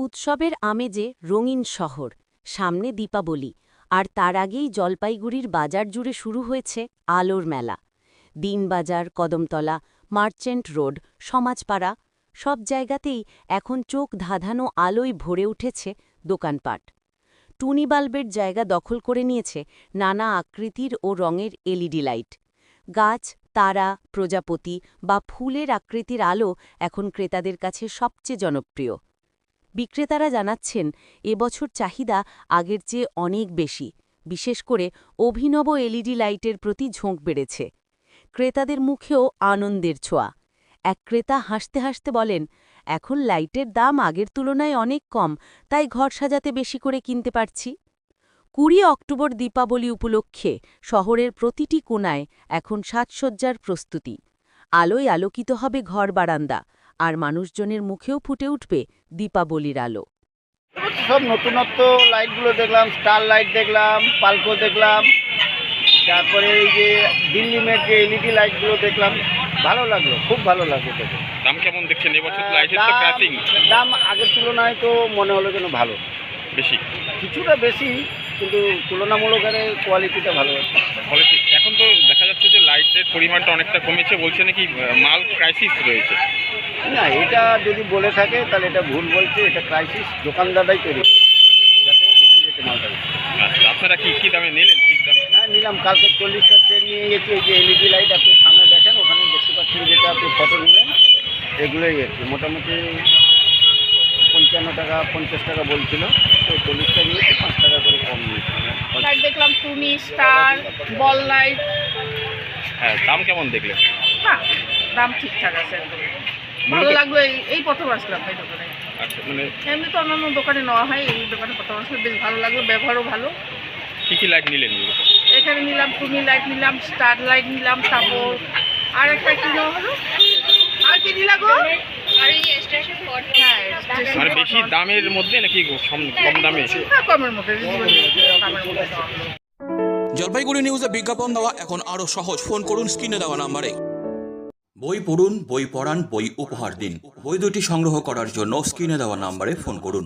উৎসবের আমেজে রঙিন শহর, সামনে দীপাবলি, আর তার আগেই জলপাইগুড়ির বাজার জুড়ে শুরু হয়েছে আলোর মেলা। দিনবাজার, কদমতলা, মার্চেন্ট রোড, সমাজপাড়া, সব জায়গাতেই এখন চোখ ধাঁধানো আলোয় ভরে উঠেছে দোকানপাট। টুনি বাল্বের জায়গা দখল করে নিয়েছে নানা আকৃতির ও রঙের এলইডি লাইট। গাছ, তারা, প্রজাপতি বা ফুলের আকৃতির আলো এখন ক্রেতাদের কাছে সবচেয়ে জনপ্রিয়। বিক্রেতারা জানাচ্ছেন এবছর চাহিদা আগের চেয়ে অনেক বেশি। বিশেষ করে অভিনব এলইডি লাইটের প্রতি ঝোঁক বেড়েছে। ক্রেতাদের মুখেও আনন্দের ছোঁয়া। এক ক্রেতা হাসতে হাসতে বলেন, এখন লাইটের দাম আগের তুলনায় অনেক কম, তাই ঘর সাজাতে বেশি করে কিনতে পারছি। কুড়ি অক্টোবর দীপাবলি উপলক্ষে শহরের প্রতিটি কোণায় এখন সাজসজ্জার প্রস্তুতি। আলোয় আলোকিত হবে ঘর বারান্দা। আর মানুষজনের মুখেও ফুটে উঠবে দীপাবলির আলো। সব নতুনত্ব লাইটগুলো দেখলাম স্টার লাইট দেখলাম পালকো দেখলাম তারপরে এই যে দিল্লি মেট যে এলইডি লাইটগুলো দেখলাম ভালো লাগল খুব ভালো লাগল দেখে। দাম কেমন দেখছেন? এবছর লাইটের তো দাম- দাম আগের তুলনায় তো মনে হলো কেন ভালো। বেশি? কিছুটা বেশি কিন্তু তুলনামূলক আরে কোয়ালিটিটা ভালো। আছে ফলে কি- এখন তো দেখা যাচ্ছে যে লাইটের পরিমাণটা অনেকটা কমেছে বলছে নাকি মাল ক্রাইসিস রয়েছে। না এটা যদি বলে থাকে তাহলে এটা ভুল বলছে এটা ক্রাইসিস দোকানদাররাই তৈরি যাতে বেশি রেটে মালটা। আচ্ছা আপনারা কি কি দামে নিলেন? ঠিক দামে? হ্যাঁ নিলাম। কালকে চল্লিশটা ট্রেন নিয়ে গেছি এই যে এলইডি লাইট আপনি সামনে দেখেন ওখানে দেখতে পাচ্ছেন যেটা আপনি ফটো নিলেন এগুলোই আর কি মোটামুটি পঞ্চান্ন টাকা পঞ্চাশ টাকা বলছিল। তো চল্লিশটা নিয়েছি পাঁচ টাকা করে কম নিয়েছি। দেখলাম টুনি স্টার বল লাইট হ্যাঁ দাম কেমন দেখলেন হ্যাঁ দাম ঠিকঠাক আছে ভালো লাগল এই এই প্রথম আসলাম এই দোকানে। আচ্ছা মানে এমনি তো অন্যান্য দোকানে নেওয়া হয় এই দোকানে প্রথম আসলে বেশ ভালো লাগল ব্যবহারও ভালো। কি কি লাইট নিলেন? এখানে নিলাম টুনি লাইট নিলাম স্টার লাইট নিলাম তারপর আর একটা কি নেওয়া হলো? হ্যাঁ মানে বেশি দামের মধ্যে নাকি কম দামে? হ্যাঁ কমের মধ্যে জলপাইগুড়ি নিউজে বিজ্ঞাপন দেওয়া এখন আরও সহজ। ফোন করুন স্ক্রিনে দেওয়া নাম্বারে। বই পড়ুন বই পড়ান বই উপহার দিন। বই দুটি সংগ্রহ করার জন্য স্ক্রিনে দেওয়া নাম্বারে ফোন করুন।